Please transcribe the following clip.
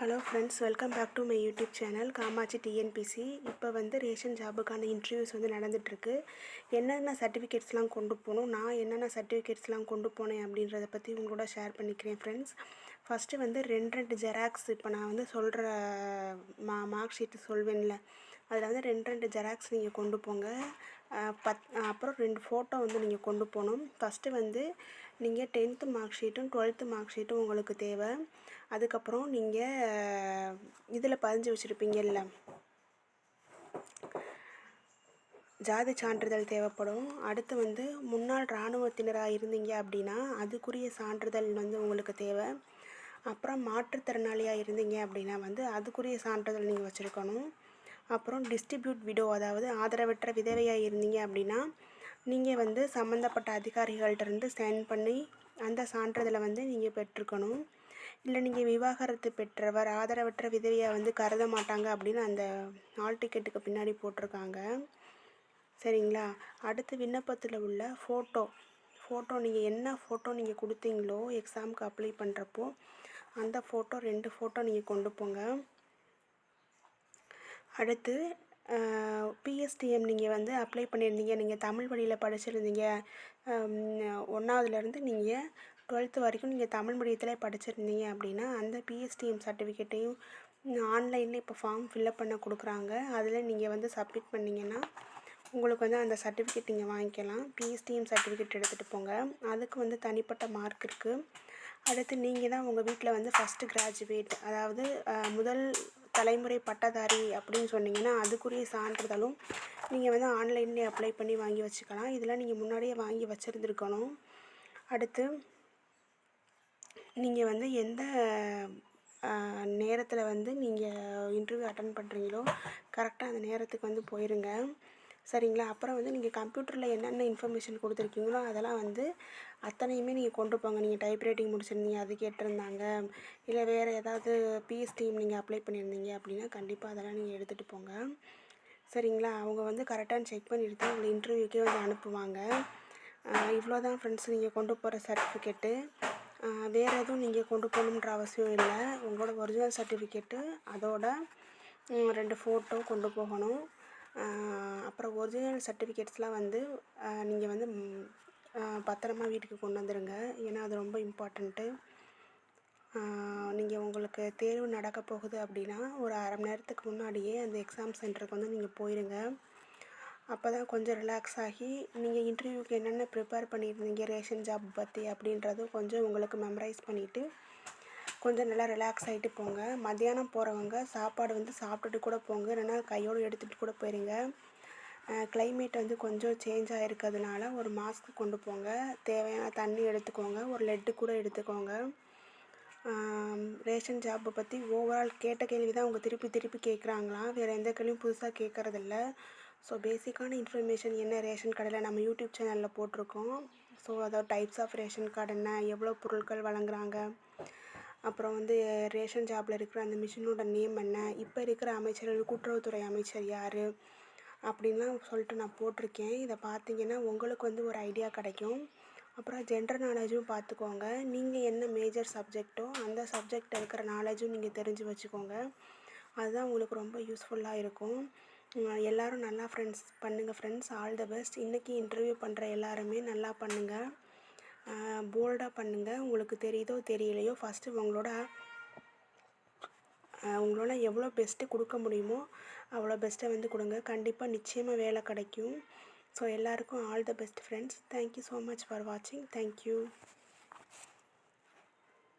Hello friends welcome back to my YouTube channel Kamakshi TNPSC. இப்போ வந்து ration ஜாபுக்கான interviews வந்து நடந்துகிட்ருக்கு என்னென்ன சர்டிஃபிகேட்ஸ்லாம் கொண்டு போகணும் நான் என்னென்ன சர்டிஃபிகேட்ஸ்லாம் கொண்டு போனேன் அப்படின்றத பற்றி உங்களோட ஷேர் பண்ணிக்கிறேன் ஃப்ரெண்ட்ஸ். ஃபஸ்ட்டு வந்து ரெண்டு ரெண்டு ஜெராக்ஸ் இப்போ நான் வந்து சொல்கிற மா மார்க் ஷீட்டு சொல்வேன்ல. அதில் வந்து ரெண்டு ரெண்டு ஜெராக்ஸ் நீங்கள் கொண்டு போங்க. பத் அப்புறம் ரெண்டு ஃபோட்டோ வந்து நீங்கள் கொண்டு போகணும். ஃபஸ்ட்டு வந்து நீங்கள் டென்த்து மார்க் ஷீட்டும் டுவெல்த்து மார்க் ஷீட்டும் உங்களுக்கு தேவை. அதுக்கப்புறம் நீங்கள் இதில் பதிஞ்சு வச்சுருப்பீங்கல்ல. ஜாதி சான்றிதழ் தேவைப்படும். அடுத்து வந்து முன்னாள் இராணுவத்தினராக இருந்தீங்க அப்படின்னா அதுக்குரிய சான்றிதழ் வந்து உங்களுக்கு தேவை. அப்புறம் மாற்றுத்திறனாளியாக இருந்தீங்க அப்படின்னா வந்து அதுக்குரிய சான்றிதழ் நீங்கள் வச்சுருக்கணும். அப்புறம் டிஸ்ட்ரிபியூட் விடோ அதாவது ஆதரவற்ற விதவையாக இருந்தீங்க அப்படின்னா நீங்கள் வந்து சம்மந்தப்பட்ட அதிகாரிகள்கிட்டருந்து சைன் பண்ணி அந்த சான்றிதழை வந்து நீங்கள் பெற்றுக்கணும். இல்லை நீங்கள் விவாகரத்து பெற்றவர் ஆதரவற்ற விதவையாக வந்து கருத மாட்டாங்க அப்படின்னு அந்த ஆல் டிக்கெட்டுக்கு பின்னாடி போட்டிருக்காங்க. சரிங்களா? அடுத்து விண்ணப்பத்தில் உள்ள ஃபோட்டோ ஃபோட்டோ நீங்கள் என்ன ஃபோட்டோ நீங்கள் கொடுத்தீங்களோ எக்ஸாமுக்கு அப்ளை பண்ணுறப்போ அந்த ஃபோட்டோ ரெண்டு ஃபோட்டோ நீங்கள் கொண்டு போங்க. அடுத்து பிஎஸ்டிஎம் நீங்கள் வந்து அப்ளை பண்ணியிருந்தீங்க நீங்கள் தமிழ் வழியில் படிச்சிருந்தீங்க. ஒன்றாவதுலேருந்து நீங்கள் டுவெல்த்து வரைக்கும் நீங்கள் தமிழ் மீடியத்தில் படிச்சிருந்தீங்க அப்படின்னா அந்த பிஎஸ்டிஎம் சர்டிஃபிகேட்டையும் ஆன்லைனில் இப்போ ஃபார்ம் ஃபில்அப் பண்ண கொடுக்குறாங்க. அதில் நீங்கள் வந்து சப்மிட் பண்ணிங்கன்னா உங்களுக்கு வந்து அந்த சர்டிஃபிகேட் நீங்கள் வாங்கிக்கலாம். பிஎஸ்டிஎம் சர்டிஃபிகேட் எடுத்துகிட்டு போங்க. அதுக்கு வந்து தனிப்பட்ட மார்க் இருக்குது அடுத்து நீங்கள் தான் உங்கள் வீட்டில் வந்து ஃபஸ்ட்டு கிராஜுவேட் அதாவது முதல் தலைமுறை பட்டதாரி அப்படின்னு சொன்னீங்கன்னா அதுக்குரிய சான்றிதழும் நீங்கள் வந்து ஆன்லைன்லேயே அப்ளை பண்ணி வாங்கி வச்சுக்கலாம். இதெல்லாம் நீங்கள் முன்னாடியே வாங்கி வச்சுருந்துருக்கணும். அடுத்து நீங்கள் வந்து எந்த நேரத்தில் வந்து நீங்கள் இன்டர்வியூ அட்டன் பண்ணுறீங்களோ கரெக்டாக அந்த நேரத்துக்கு வந்து போயிருங்க. சரிங்களா? அப்புறம் வந்து நீங்கள் கம்ப்யூட்டரில் என்னென்ன இன்ஃபர்மேஷன் கொடுத்துருக்கீங்களோ அதெல்லாம் வந்து அத்தனையுமே நீங்கள் கொண்டு போங்க. நீங்கள் டைப் ரைட்டிங் முடிச்சிருந்தீங்க அது கேட்டிருந்தாங்க. இல்லை வேறு ஏதாவது பிஎஸ் டீம் நீங்கள் அப்ளை பண்ணியிருந்தீங்க அப்படின்னா கண்டிப்பாக அதெல்லாம் நீங்கள் எடுத்துகிட்டு போங்க. சரிங்களா? அவங்க வந்து கரெக்டாக செக் பண்ணிட்டு தான் உங்களை இன்டர்வியூக்கே வந்து அனுப்புவாங்க. இவ்வளோ தான் ஃப்ரெண்ட்ஸ் நீங்கள் கொண்டு போகிற சர்டிஃபிகேட்டு வேறு எதுவும் நீங்கள் கொண்டு போகணுன்ற அவசியம் இல்லை. உங்களோட ஒரிஜினல் சர்டிஃபிகேட்டு அதோட ரெண்டு ஃபோட்டோ கொண்டு போகணும். அப்புறம் ஒரிஜினல் சர்டிஃபிகேட்ஸ்லாம் வந்து நீங்கள் வந்து பத்திரமா வீட்டுக்கு கொண்டு வந்துடுங்க ஏன்னா அது ரொம்ப இம்பார்ட்டண்ட்டு நீங்கள் உங்களுக்கு தேர்வு நடக்க போகுது அப்படின்னா ஒரு அரை மணி நேரத்துக்கு முன்னாடியே அந்த எக்ஸாம் சென்டருக்கு வந்து நீங்கள் போயிடுங்க அப்போ தான் கொஞ்சம் ரிலாக்ஸ் ஆகி நீங்கள் இன்டர்வியூக்கு என்னென்ன ப்ரிப்பேர் பண்ணியிருந்தீங்க ரேஷன் ஜாப் பற்றி அப்படின்றது கொஞ்சம் உங்களுக்கு மெமரைஸ் பண்ணிவிட்டு கொஞ்சம் நல்லா ரிலாக்ஸ் ஆகிட்டு போங்க. மத்தியானம் போகிறவங்க சாப்பாடு வந்து சாப்பிட்டுட்டு கூட போங்க. இல்லைன்னா கையோடு எடுத்துகிட்டு கூட போயிடுங்க கிளைமேட் வந்து கொஞ்சம் சேஞ்ச் ஆகிருக்கிறதுனால ஒரு மாஸ்க் கொண்டு போங்க. தேவையான தண்ணி எடுத்துக்கோங்க. ஒரு லெட்டு கூட எடுத்துக்கோங்க. ரேஷன் ஜாப்பை பற்றி ஓவரால் கேட்ட கேள்வி தான் அவங்க திருப்பி திருப்பி கேட்குறாங்களாம் வேறு எந்த கேள்வியும் புதுசாக கேட்குறதில்ல ஸோ பேசிக்கான இன்ஃபர்மேஷன் என்ன ரேஷன் கடையில் நம்ம யூடியூப் சேனலில் போட்டிருக்கோம். ஸோ அதோட டைப்ஸ் ஆஃப் ரேஷன் கார்டு என்ன எவ்வளோ பொருட்கள் வழங்குறாங்க. அப்புறம் வந்து ரேஷன் ஜாப்பில் இருக்கிற அந்த மிஷினோட நேம் என்ன? இப்போ இருக்கிற அமைச்சர்கள் கூட்டுறவுத்துறை அமைச்சர் யார்? அப்படின்லாம் சொல்லிட்டு நான் போட்டிருக்கேன். இதை பார்த்தீங்கன்னா உங்களுக்கு வந்து ஒரு ஐடியா கிடைக்கும். அப்புறம் ஜென்ரல் நாலேஜும் பார்த்துக்கோங்க. நீங்கள் என்ன மேஜர் சப்ஜெக்டோ அந்த சப்ஜெக்ட் இருக்கிற நாலேஜும் நீங்கள் தெரிஞ்சு வச்சுக்கோங்க. அதுதான் உங்களுக்கு ரொம்ப யூஸ்ஃபுல்லாக இருக்கும். எல்லோரும் நல்லா ஃப்ரெண்ட்ஸ் பண்ணுங்கள் ஃப்ரெண்ட்ஸ் ஆல் த பெஸ்ட் இன்றைக்கி இன்டர்வியூ பண்ணுற எல்லாருமே நல்லா பண்ணுங்கள் போல்டாக பண்ணுங்கள் உங்களுக்கு தெரியுதோ தெரியலையோ ஃபஸ்ட்டு உங்களோட உங்களால் எவ்வளோ பெஸ்ட்டு கொடுக்க முடியுமோ அவ்வளோ பெஸ்ட்டை வந்து கொடுங்க. கண்டிப்பாக நிச்சயமாக வேலை கிடைக்கும். ஸோ எல்லாருக்கும் all the best friends thank you so much for வாட்சிங் தேங்க்யூ